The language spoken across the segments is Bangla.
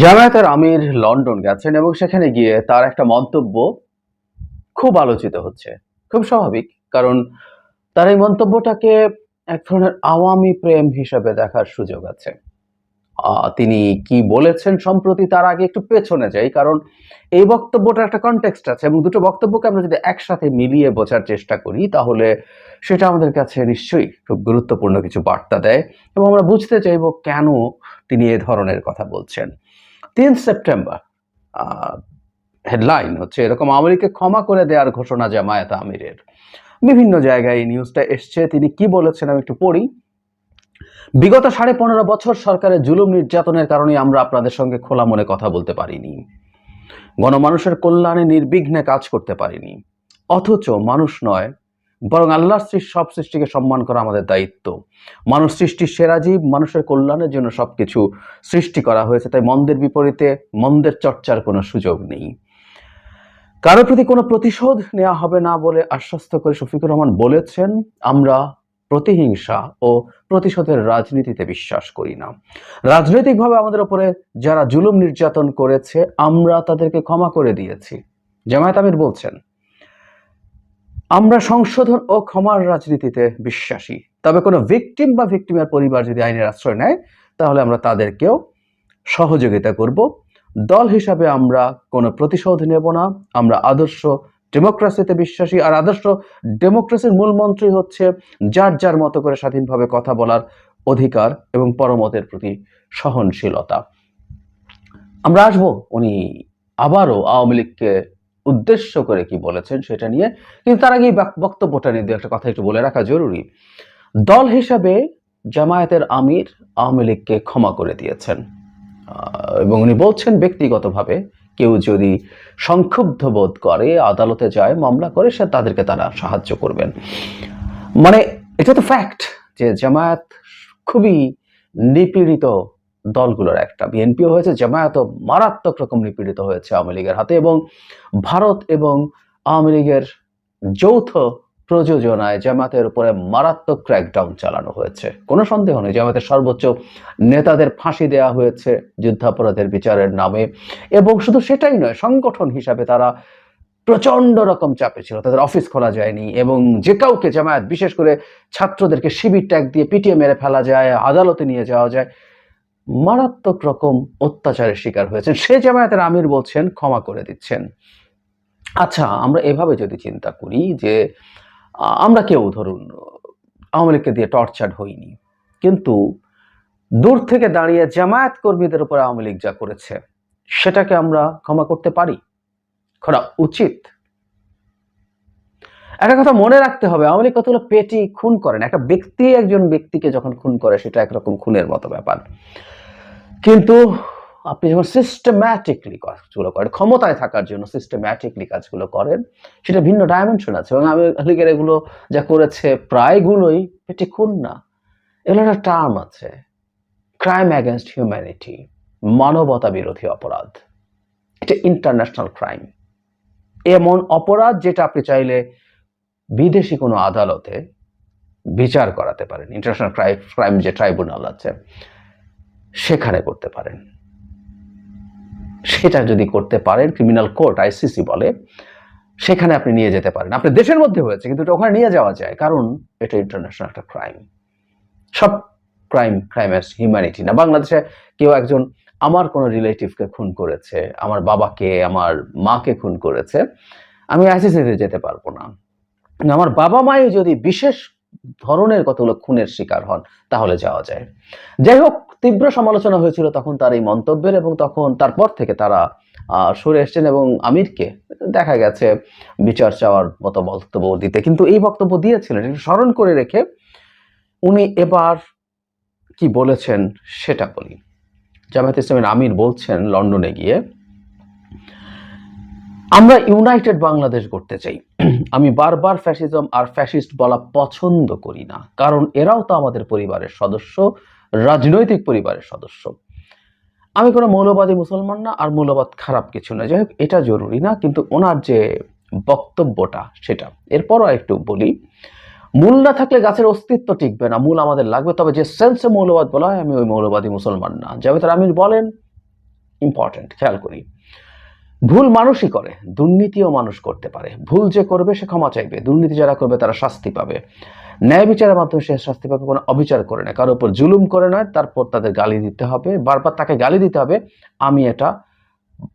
জামায়াতের আমির লন্ডন গেছেন এবং সেখানে গিয়ে তার একটা মন্তব্য খুব আলোচিত হচ্ছে। খুব স্বাভাবিক, কারণ তার এই মন্তব্যটাকে এক ধরনের আওয়ামী প্রেম হিসাবে দেখার সুযোগ আছে। তিনি কি বলেছেন সম্প্রতি তার আগে একটু পেছনে যাই, কারণ এই বক্তব্যটার একটা কনটেক্সট আছে এবং দুটো বক্তব্যকে আমরা যদি একসাথে মিলিয়ে বোঝার চেষ্টা করি, তাহলে সেটা আমাদের কাছে নিশ্চয়ই খুব গুরুত্বপূর্ণ কিছু বার্তা দেয় এবং আমরা বুঝতে চাইব কেন তিনি এ ধরনের কথা বলছেন। তিন সেপ্টেম্বর হেডলাইন হচ্ছে, এরকম আমেরিকা ক্ষমা করে দেওয়ার ঘোষণা জামায়াত আমিরের। বিভিন্ন জায়গায় এই নিউজটা এসছে, তিনি কি বলেছেন আমি একটু পড়ি। বিগত সাড়ে পনেরো বছর সরকারের জুলুম নির্যাতনের কারণে আমরা আপনাদের সঙ্গে খোলা মনে কথা বলতে পারিনি। গণমানুষের কল্যাণে নির্বিঘ্নে কাজ করতে পারিনি। অথচ মানুষ নয় বরং আল্লাহর সব সৃষ্টিকে সম্মান করা আমাদের দায়িত্ব। মানুষ সৃষ্টির সেরা জীব, মানুষের কল্যাণের জন্য সবকিছু সৃষ্টি করা হয়েছে, তাই মন্দের বিপরীতে মন্দের চর্চার কোনো সুযোগ নেই। কারও প্রতি কোনো প্রতিশোধ নেওয়া হবে না বলে আশ্বস্ত করে শফিকুর রহমান বলেছেন, আমরা প্রতিহিংসা ও প্রতিশোধের রাজনীতিতে বিশ্বাস করি না। রাজনৈতিকভাবে আমাদের উপরে যারা জুলুম নির্যাতন করেছে, আমরা তাদেরকে ক্ষমা করে দিয়েছি। জামায়াত আমির বলছেন আমরা সংশোধন ও ক্ষমার রাজনীতিতে বিশ্বাসী। তবে কোনো ভিকটিম বা ভিকটিমের পরিবার যদি আইনের আশ্রয় নেয়, তাহলে আমরা তাদেরকেও সহযোগিতা করব। দল হিসাবে আমরা কোনো প্রতিশোধ নেব না। আমরা আদর্শ ডেমোক্রেসিতে বিশ্বাসী। আর আদর্শ ডেমোক্রেসির মূল মন্ত্রই হচ্ছে যার যার মতো করে স্বাধীনভাবে কথা বলার অধিকার এবং পরমতের প্রতি সহনশীলতা। আমরা আসব। উনি আবারও আওয়ামী লীগকে উদ্দেশ্য করে কি বলেছেন সেটা নিয়ে কিন্তু তার আগে বক্তব্যটা নিয়ে একটা কথা একটু বলে রাখা জরুরি। দল হিসাবে জামায়াতের আমির আওয়ামী লীগকে ক্ষমা করে দিয়েছেন। এবং উনি বলছেন ব্যক্তিগতভাবে, কেউ যদি সংক্ষুব্ধ বোধ করে, আদালতে যায়, মামলা করে, সে তাদেরকে তারা সাহায্য করবেন। মানে এটা তো ফ্যাক্ট যে জামায়াত খুবই নিপীড়িত দলগুলোর একটা। বিএনপিও হয়েছে জামায়াতও মারাত্মক রকম নিপীড়িত হয়েছে আওয়ামী লীগের হাতে এবং ভারত এবং আওয়ামী লীগের যৌথ প্রযোজনায় জামাতের উপরে মারাত্মক ক্র্যাকডাউন চালানো হয়েছে। কোনো সন্দেহ নেই জামাতের সর্বোচ্চ নেতাদের ফাঁসি দেওয়া হয়েছে যুদ্ধাপরাধের বিচারের নামে এবং শুধু সেটাই নয়, সংগঠন হিসাবে তারা প্রচণ্ড রকম চাপে ছিল, তাদের অফিস খোলা যায়নি এবং যে কাউকে জামায়াত, বিশেষ করে ছাত্রদেরকে শিবির ট্যাগ দিয়ে পিটিয়ে মেরে ফেলা যায়, আদালতে নিয়ে যাওয়া যায় মারাত্মক রকম অত্যাচারের শিকার হয়েছেন। সে জামায়াতের আমির বলছেন, ক্ষমা করে দিচ্ছেন। আচ্ছা আমরা এভাবে যদি চিন্তা করি যে, আমরা কেউ ধরুন, আওয়ামী লীগকে দিয়ে টর্চার হইনি, কিন্তু দূর থেকে দাঁড়িয়ে জামায়াত কর্মীদের উপর আওয়ামী লীগ যা করেছে, সেটাকে আমরা ক্ষমা করতে পারি? করা উচিত? একটা কথা মনে রাখতে হবে, আওয়ামী লীগ কতগুলো পেটি খুন করেন? একটা ব্যক্তি একজন ব্যক্তিকে যখন খুন করে, সেটা একরকম খুনের মতো ব্যাপার। কিন্তু আপনি যখন সিস্টেম্যাটিকলি কাজগুলো করেন, ক্ষমতায় থাকার জন্য সিস্টেম্যাটিকলি কাজগুলো করেন, সেটা ভিন্ন ডাইমেনশন আছে এবং আওয়ামী লীগের এগুলো যা করেছে, প্রায়গুলোই পেটি খুন না। এগুলো একটা টার্ম আছে ক্রাইম অ্যাগেনস্ট হিউম্যানিটি মানবতা বিরোধী অপরাধ। এটা ইন্টারন্যাশনাল ক্রাইম এমন অপরাধ যেটা আপনি চাইলে বিদেশি কোনো আদালতে বিচার করাতে পারেন ইন্টারন্যাশনাল ক্রাইম ক্রাইম যে ট্রাইব্যুনাল আছে, সেখানে করতে পারেন। সেটা যদি করতে পারেন ক্রিমিনাল কোর্ট আইসিসি বলে, সেখানে আপনি নিয়ে যেতে পারেন। আপনি দেশের মধ্যে হয়েছে, কিন্তু ওখানে নিয়ে যাওয়া যায়, কারণ এটা ইন্টারন্যাশনাল একটা ক্রাইম সব ক্রাইম ক্রাইম হিউম্যানিটি না, বাংলাদেশে কেউ একজন আমার কোনো রিলেটিভকে খুন করেছে, আমার বাবাকে, আমার মাকে খুন করেছে, আমি আইসিসিতে যেতে পারব না। আমার বাবা মাই যদি বিশেষ ধরনের কতগুলো খুনের শিকার হন, তাহলে যাওয়া যায়। যাই হোক, তীব্র সমালোচনা হয়েছিল তখন তার এই মন্তব্যের এবং তখন তারপর থেকে তারা সরে এসছেন এবং আমিরকে দেখা গেছে বিচার চাওয়ার মতো বক্তব্য দিতে। কিন্তু এই বক্তব্য দিয়েছিলেন স্মরণ করে রেখে উনি এবার কি বলেছেন সেটা বলি। জামায়াত ইসলামের আমির বলছেন লন্ডনে গিয়ে আমরা ইউনাইটেড বাংলাদেশ করতে চাই। আমি বারবার ফ্যাসিজম আর ফ্যাসিস্ট বলা পছন্দ করি না, কারণ এরাও তো আমাদের পরিবারের সদস্য, রাজনৈতিক পরিবারের সদস্য। আমি কোনো মৌলবাদী মুসলমান না, আর মৌলবাদ খারাপ কিছু না। যাই হোক, এটা জরুরি না, কিন্তু ওনার যে বক্তব্যটা, সেটা। এরপরও একটু বলি, মূল না থাকলে গাছের অস্তিত্ব টিকবে না, মূল আমাদের লাগবে, তবে যে সেন্সে মৌলবাদ বলা হয়, আমি ওই মৌলবাদী মুসলমান না। জাভেদ আমির বলেন ইম্পর্টেন্ট খেয়াল করি। ভুল মানুষই করে, দুর্নীতিও মানুষ করতে পারে। ভুল যে করবে সে ক্ষমা চাইবে। দুর্নীতি যারা করবে তারা শাস্তি পাবে। ন্যায় বিচারের মাধ্যমে সে শাস্তি পাবে কোনো অবিচার করে না। কারোর উপর জুলুম করে নয় তারপর তাদের গালি দিতে হবে। বারবার তাকে গালি দিতে হবে, আমি এটা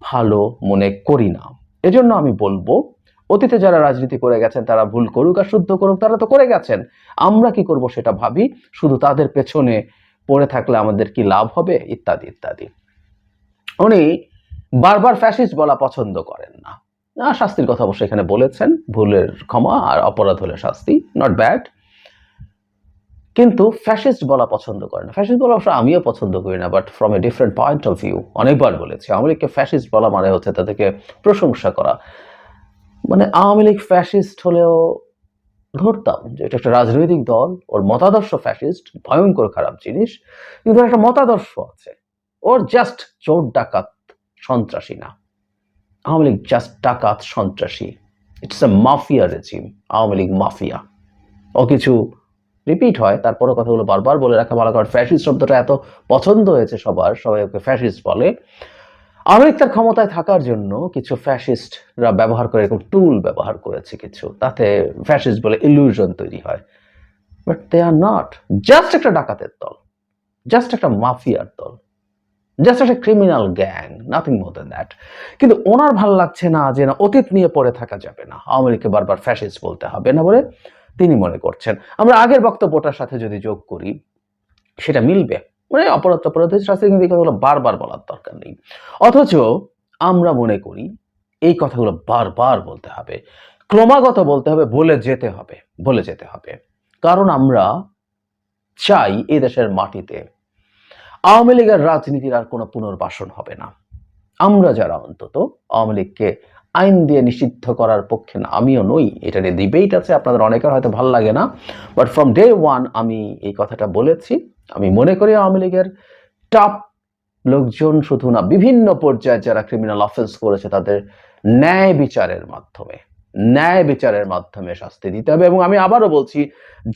ভালো মনে করি না। এজন্য আমি বলব, অতীতে যারা রাজনীতি করে গেছেন তারা ভুল করুক আর শুদ্ধ করুক, তারা তো করে গেছেন। আমরা কি করব সেটা ভাবি, শুধু তাদের পেছনে পড়ে থাকলে আমাদের কি লাভ হবে? ইত্যাদি ইত্যাদি। উনি বারবার ফ্যাসিস্ট বলা পছন্দ করেন না। শাস্তির কথা অবশ্যই এখানে বলেছেন, ভুলের ক্ষমা আর অপরাধ হলে শাস্তি নট ব্যাড কিন্তু ফ্যাসিস্ট বলা পছন্দ করে না। ফ্যাসিস্ট বলা অবশ্য আমিও পছন্দ করি না but from a different point of view অনেকবার বলেছি, আওয়ামী লীগকে ফ্যাসিস্ট বলা মানে হচ্ছে তাদেরকে প্রশংসা করা। মানে আওয়ামী লীগ ফ্যাসিস্ট হলেও ধরতাম যে এটা একটা রাজনৈতিক দল, ওর মতাদর্শ ফ্যাসিস্ট ভয়ঙ্কর খারাপ জিনিস, কিন্তু একটা মতাদর্শ আছে। ওর জাস্ট চোর ডাকাত সন্ত্রাসী না। আওয়ামী লীগ জাস্ট ডাকাত, সন্ত্রাসী। It's a mafia regime Awami League mafia ও কিছু রিপিট হয় তারপরে কথাগুলো বারবার বলে রাখা ভালো, কারণ ফ্যাসিস্ট শব্দটা এত পছন্দ হয়েছে সবার, সবাই ওকে ফ্যাসিস্ট বলে। আওয়ামী লীগ তার ক্ষমতায় থাকার জন্য কিছু ফ্যাসিস্টরা ব্যবহার করে, এরকম টুল ব্যবহার করেছে কিছু। তাতে ফ্যাসিস্ট বলে ইলিউশন তৈরি হয়। But they are not just একটা ডাকাতের দল জাস্ট একটা মাফিয়ার দল জাস্ট একটা criminal gang nothing more than that কিন্তু ওনার ভালো লাগছে না যে না অতীত নিয়ে পড়ে থাকা যাবে না। আওয়ামী লীগকে বারবার ফ্যাসিস্ট বলতে হবে না বলে তিনি মনে করছেন। আমরা আগের বক্তব্যটার সাথে যদি যোগ করি, সেটা মিলবে। মানে অপরাধ অপরাধের শাস্তি কিন্তু এই কথাগুলো বারবার বলার দরকার নেই। অথচ আমরা মনে করি, এই কথাগুলো বারবার বলতে হবে। ক্রমাগত বলতে হবে, বলে যেতে হবে, বলে যেতে হবে। কারণ আমরা চাই এই দেশের মাটিতে আওয়ামী লীগের রাজনীতির আর কোনো পুনর্বাসন হবে না। আমরা যারা অন্তত আওয়ামী লীগকে আইন দিয়ে নিষিদ্ধ করার পক্ষে না, আমিও নই। এটা নিয়ে ডিবেট আছে, আপনাদের অনেকের হয়তো ভালো লাগে না। বাট ফ্রম ডে ওয়ান আমি এই কথাটা বলেছি। আমি মনে করি আওয়ামী লীগের টপ লোকজন শুধু না, বিভিন্ন পর্যায়ে যারা ক্রিমিনাল অফেন্স করেছে, তাদের ন্যায় বিচারের মাধ্যমে, ন্যায় বিচারের মাধ্যমে শাস্তি দিতে হবে। এবং আমি আবারও বলছি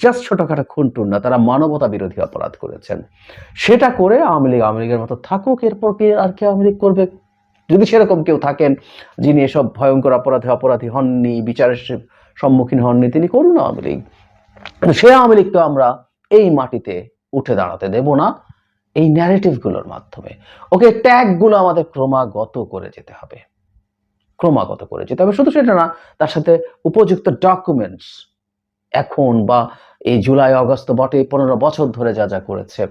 জাস্ট ছোটখাটো খুনটুন না, তারা মানবতা বিরোধী অপরাধ করেছেন। সেটা করে আওয়ামী লীগ আওয়ামী লীগের মতো থাকুক, এরপর কে আর কি আওয়ামী লীগ করবে? যদি সেরকম কেউ থাকেন যিনি এসব ভয়ঙ্কর অপরাধে অপরাধী হননি, বিচারের সম্মুখীন হননি, তিনি করুন আওয়ামী লীগ। সে আওয়ামী লীগ তো আমরা এই মাটিতে উঠে দাঁড়াতে দেব না, এই ন্যারেটিভগুলোর মাধ্যমে। ওকে ট্যাগগুলো আমাদের ক্রমাগত করে যেতে হবে। ক্রমাগত করে যেতে হবে। শুধু সেটা না, তার সাথে উপযুক্ত ডকুমেন্টস এখন বা এই জুলাই, অগস্ট বটে, পনেরো বছর ধরে যা যা করেছে।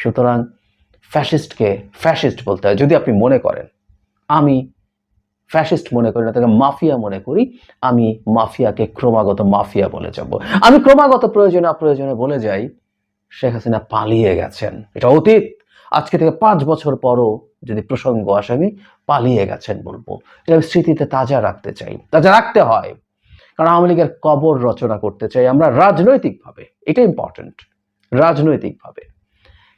সুতরাং ফ্যাসিস্টকে ফ্যাসিস্ট বলতে হয়, যদি আপনি মনে করেন আমি ফ্যাসিস্ট মনে করি না, তাকে মাফিয়া মনে করি, আমি মাফিয়াকে ক্রমাগত মাফিয়া বলে যাব। আমি ক্রমাগত প্রয়োজনে অপ্রয়োজনে বলে যাই, শেখ হাসিনা পালিয়ে গেছেন। এটা অতীত। আজকে থেকে পাঁচ বছর পরও যদি প্রসঙ্গ আসে, আমি পালিয়ে গেছেন বলব। এটা আমি স্মৃতিতে তাজা রাখতে চাই। তাজা রাখতে হয়। কারণ আওয়ামী লীগের কবর রচনা করতে চাই আমরা রাজনৈতিকভাবে। এটা ইম্পর্টেন্ট রাজনৈতিকভাবে।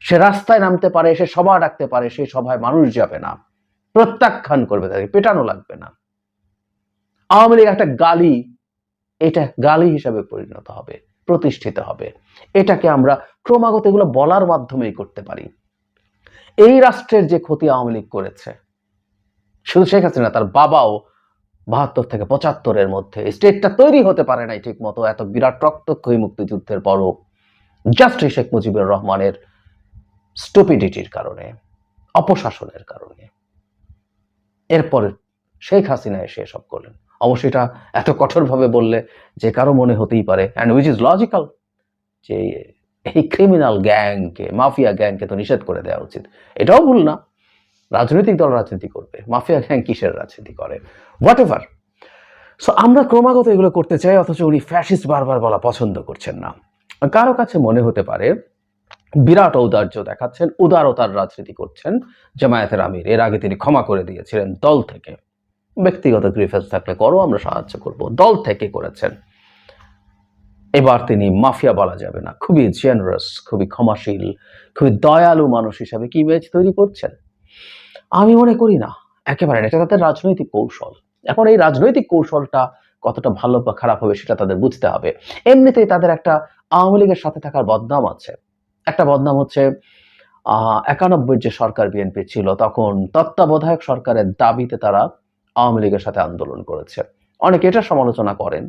সে রাস্তায় নামতে পারে, সে সভা ডাকতে পারে সেই সভায় মানুষ যাবে না। প্রত্যাখ্যান করবে তাকে পেটানো লাগবে না। আওয়ামী লীগ একটা গালি, এটা গালি হিসাবে পরিণত হবে, প্রতিষ্ঠিত হবে। এটাকে আমরা ক্রমাগত এগুলো বলার মাধ্যমেই করতে পারি। এই রাষ্ট্রের যে ক্ষতি আওয়ামী লীগ করেছে, শুধু শেখ হাসিনা, তার বাবাও বাহাত্তর থেকে পঁচাত্তরের মধ্যে স্টেটটা তৈরি হতে পারে নাই ঠিক মতো এত বিরাট রক্তক্ষয়ী মুক্তিযুদ্ধের পরও জাস্ট শেখ মুজিবুর রহমানের স্টুপিডিটির কারণে, অপশাসনের কারণে। এরপর শেখ হাসিনা এসে এসব করলেন। অবশ্যই এটা এত কঠোরভাবে বললে যে কারও মনে হতেই পারে। অ্যান্ড উইচ ইজ লজিক্যাল যে এই ক্রিমিনাল গ্যাংকে মাফিয়া গ্যাংকে তো নিষেধ করে দেওয়া উচিত। এটাও ভুল না। রাজনৈতিক দল রাজনীতি করবে। মাফিয়া গ্যাং কিসের রাজনীতি করে? হোয়াট এভার সো আমরা ক্রমাগত এগুলো করতে চাই, অথচ উনি ফ্যাসিস্ট বারবার বলা পছন্দ করছেন না। কারও কাছে মনে হতে পারে বিরাট ঔদার্য দেখাচ্ছেন, উদারতার রাজনীতি করছেন জামায়াতের আমির। এর আগে তিনি ক্ষমা করে দিয়েছিলেন দল থেকে। ব্যক্তিগত গ্রিফেন্স থাকলে করো, আমরা সাহায্য করব। দল থেকে করেছেন। এবার তিনি মাফিয়া বলা যাবে না। খুবই জেনারেস খুবই ক্ষমাশীল, খুবই দয়ালু মানুষ হিসাবে কি ইমেজ তৈরি করছেন? আমি মনে করি না। একেবারে। এটা তাদের রাজনৈতিক কৌশল। এখন এই রাজনৈতিক কৌশলটা কতটা ভালো বা খারাপ হবে সেটা তাদের বুঝতে হবে। এমনিতেই তাদের একটা আওয়ামী লীগের সাথে থাকার বদনাম আছে। একটা বদনাম হচ্ছে একানব্বই যে সরকার বিএনপি ছিল, তখন তত্ত্বাবধায়ক সরকারের দাবিতে তারা আওয়ামী লীগের সাথে আন্দোলন করেছে। অনেকে এটা সমালোচনা করেন।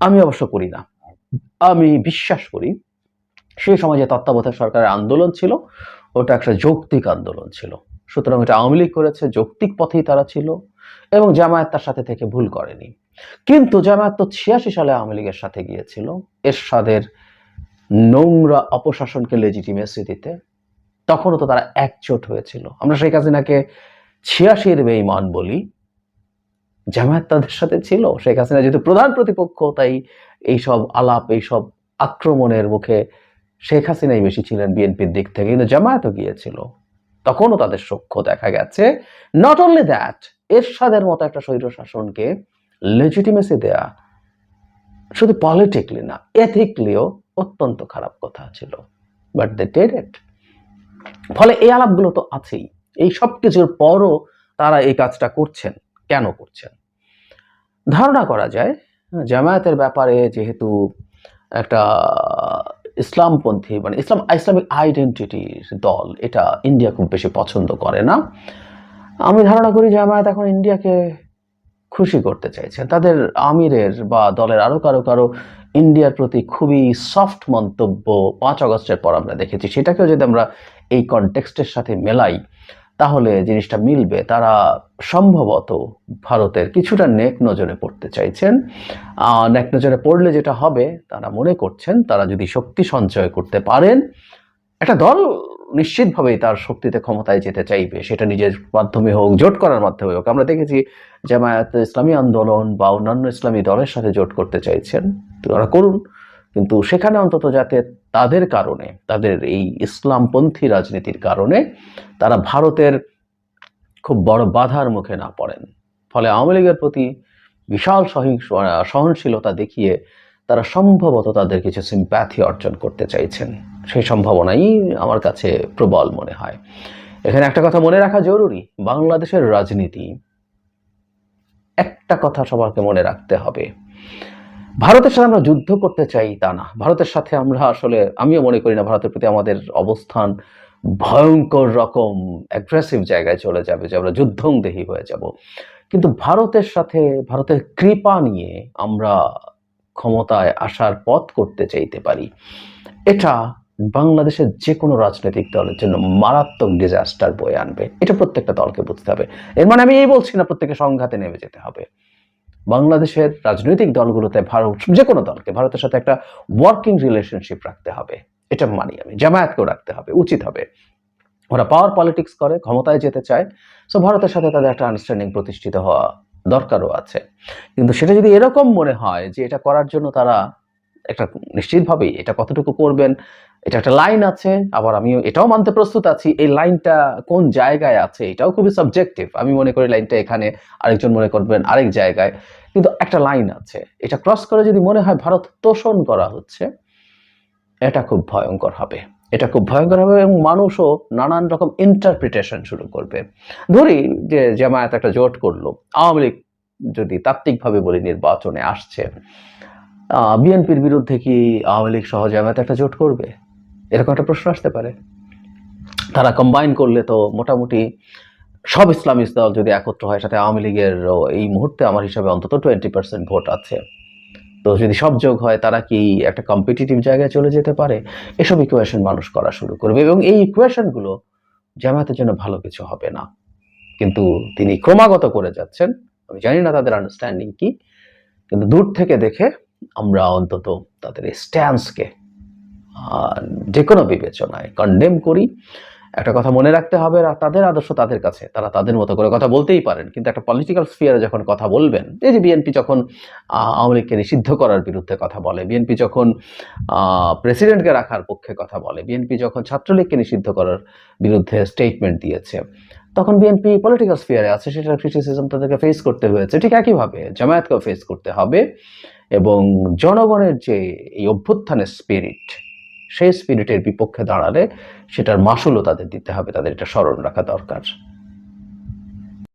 আমি অবশ্য করি না। আমি বিশ্বাস করি, সেই সময় যে তত্ত্বাবধায়ক সরকারের আন্দোলন ছিল, ওটা একটা যৌক্তিক আন্দোলন ছিল। সুতরাং এটা আওয়ামী লীগ করেছে, যৌক্তিক পথেই তারা ছিল এবং জামায়াত তার সাথে থেকে ভুল করেনি। কিন্তু জামায়াত তো ছিয়াশি সালে আওয়ামী লীগের সাথে গিয়েছিল। এরশাদের নোংরা অপশাসনকে লেজিটিমেসি দিতে তখনও তো তারা একজোট হয়েছিল। আমরা শেখ হাসিনাকে ছিয়াশির বেঈমান বলি। জামায়াত তাদের সাথে ছিল। শেখ হাসিনা যেহেতু প্রধান প্রতিপক্ষ, তাই এইসব আলাপ, এইসব আক্রমণের মুখে শেখ হাসিনাই বেশি ছিলেন বিএনপির দিক থেকে, কিন্তু জামায়াতও গিয়েছিল। তখনও তাদের সখ্য দেখা গেছে। নট অনলি দ্যাট এরশাদের মতো একটা স্বৈর শাসনকে লেজিটিমেসি দেয়া শুধু পলিটিকলি না এথিকলিও অত্যন্ত খারাপ কথা ছিল বাট দে ডেড ফলে এই আলাপগুলো তো আছেই। এই সব কিছুর পরও তারা এই কাজটা করছেন। কেন করছেন? ধারণা করা যায়, জামায়াতের ব্যাপারে যেহেতু একটা ইসলামপন্থী মানে ইসলাম, ইসলামিক আইডেন্টিটির দল, এটা ইন্ডিয়া খুব বেশি পছন্দ করে না। আমি ধারণা করি জামায়াত এখন ইন্ডিয়াকে খুশি করতে চাইছেন। তাদের আমিরের বা দলের আরও কারও কারও ইন্ডিয়ার প্রতি খুবই সফট মন্তব্য পাঁচ আগস্টের পর আমরা দেখেছি। সেটাকেও যদি আমরা এই কনটেক্সটের সাথে মেলাই, তাহলে জিনিসটা মিলবে। তারা সম্ভবত ভারতের কিছুটা নেক নজরে পড়তে চাইছেন। নেক নজরে পড়লে যেটা হবে, তারা মনে করছেন, তারা যদি শক্তি সঞ্চয় করতে পারেন, একটা দল নিশ্চিতভাবেই তার শক্তিতে ক্ষমতায় যেতে চাইবে। সেটা নিজের মাধ্যমে হোক, জোট করার মাধ্যমে হোক। আমরা দেখেছি জামায়াত ইসলামী আন্দোলন বা অন্যান্য ইসলামী দলের সাথে জোট করতে চাইছেন। তো ওরা করুন। কিন্তু সেখানে অন্তত যাতে তাদের কারণে, তাদের এই ইসলামপন্থী রাজনীতির কারণে তারা ভারতের খুব বড় বাধার মুখে না পড়েন। ফলে আওয়ামী লীগের প্রতি বিশাল সহিংস সহনশীলতা দেখিয়ে তারা সম্ভবত তাদের কিছু সিম্প্যাথি অর্জন করতে চাইছেন। সেই সম্ভাবনাই আমার কাছে প্রবল মনে হয়। এখানে একটা কথা মনে রাখা জরুরি, বাংলাদেশের রাজনীতি একটা কথা সবাইকে মনে রাখতে হবে। ভারতের সাথে আমরা যুদ্ধ করতে চাই তা না। ভারতের সাথে আমরা আসলে, আমিও মনে করি না ভারতের প্রতি আমাদের অবস্থান ভয়ঙ্কর রকম অ্যাগ্রেসিভ জায়গায় চলে যাবে, যে আমরা যুদ্ধংদেহী হয়ে যাব। কিন্তু ভারতের সাথে, ভারতের কৃপা নিয়ে আমরা ক্ষমতায় আসার পথ করতে চাইতে পারি। এটা বাংলাদেশের যে কোনো রাজনৈতিক দলের জন্য মারাত্মক ডিজাস্টার বয়ে আনবে। এটা প্রত্যেকটা দলকে বুঝতে হবে। এর মানে আমি এই বলছি না প্রত্যেকে সংঘাতে নেমে যেতে হবে। বাংলাদেশের রাজনৈতিক দলগুলোতে ভারত যে কোনো দলকে ভারতের সাথে একটা ওয়ার্কিং রিলেশনশিপ রাখতে হবে। এটা মানি আমি। জামায়াতকেও রাখতে হবে। উচিত হবে। ওরা পাওয়ার পলিটিক্স করে, ক্ষমতায় যেতে চায়। সো ভারতের সাথে তাদের একটা আন্ডারস্ট্যান্ডিং প্রতিষ্ঠিত হওয়া দরকারও আছে। কিন্তু সেটা যদি এরকম মনে হয় যে এটা করার জন্য তারা একটা নিশ্চিতভাবেই এটা কতটুকু করবেন, এটা একটা লাইন আছে, আবার আমি এটাও মানতে প্রস্তুত আছি, এই লাইনটা কোন জায়গায় আছে এটাও খুবই সাবজেক্টিভ আমি মনে করি লাইনটা এখানে আরেকজন মনে করবেন আরেক জায়গায়। কিন্তু একটা লাইন আছে, এটা ক্রস করে যদি মনে হয় ভারত তোষণ করা হচ্ছে, এটা খুব ভয়ঙ্কর হবে। এটা খুব ভয়ঙ্কর হবে এবং মানুষও নানান রকম ইন্টারপ্রিটেশন শুরু করবে। ধরি যে জামায়াত একটা জোট করল, আওয়ামী লীগ যদি তাত্ত্বিকভাবে বলি নির্বাচনে আসছে বিএনপির বিরুদ্ধে কি আওয়ামী লীগ সহ জামায়াত একটা জোট করবে? এরকম একটা প্রশ্ন আসতে পারে। তারা কম্বাইন করলে তো মোটামুটি সব ইসলামিক দল যদি একত্র হয়, সাথে আওয়ামী লীগের এই মুহূর্তে আমার হিসাবে অন্তত টোয়েন্টি পার্সেন্ট ভোট আছে। তো যদি সব যোগ হয়, তারা কি একটা কম্পিটিটিভ জায়গায় চলে যেতে পারে? এসব ইকুয়েশন মানুষ করা শুরু করবে এবং এই ইকুয়েশনগুলো জামায়াতের জন্য ভালো কিছু হবে না। কিন্তু তিনি ক্রমাগত করে যাচ্ছেন। আমি জানি না তাদের আন্ডারস্ট্যান্ডিং কি, কিন্তু দূর থেকে দেখে আমরা অন্তত তাদের এই স্ট্যান্সকে যে কোনো বিবেচনায় কন্ডেম করি। একটা কথা মনে রাখতে হবে তাদের আদর্শ তাদের কাছে। তারা তাদের মতো করে কথা বলতেই পারেন। কিন্তু একটা পলিটিক্যাল স্পিয়ারে যখন কথা বলবেন, এই যে বিএনপি যখন আওয়ামী লীগকে নিষিদ্ধ করার বিরুদ্ধে কথা বলে বিএনপি যখন প্রেসিডেন্টকে রাখার পক্ষে কথা বলে বিএনপি যখন ছাত্রলীগকে নিষিদ্ধ করার বিরুদ্ধে স্টেটমেন্ট দিয়েছে, তখন বিএনপি পলিটিক্যাল স্ফিয়ারে আছে, সেটার ক্রিটিসিজম তাদেরকে ফেস করতে হয়েছে। ঠিক একইভাবে জামায়াতকেও ফেস করতে হবে এবং জনগণের যে এই অভ্যুত্থানের স্পিরিট সেই স্পিরিটের বিপক্ষে দাঁড়ালে সেটার মাসুলও তাদের দিতে হবে তাদের এটা স্মরণ রাখা দরকার।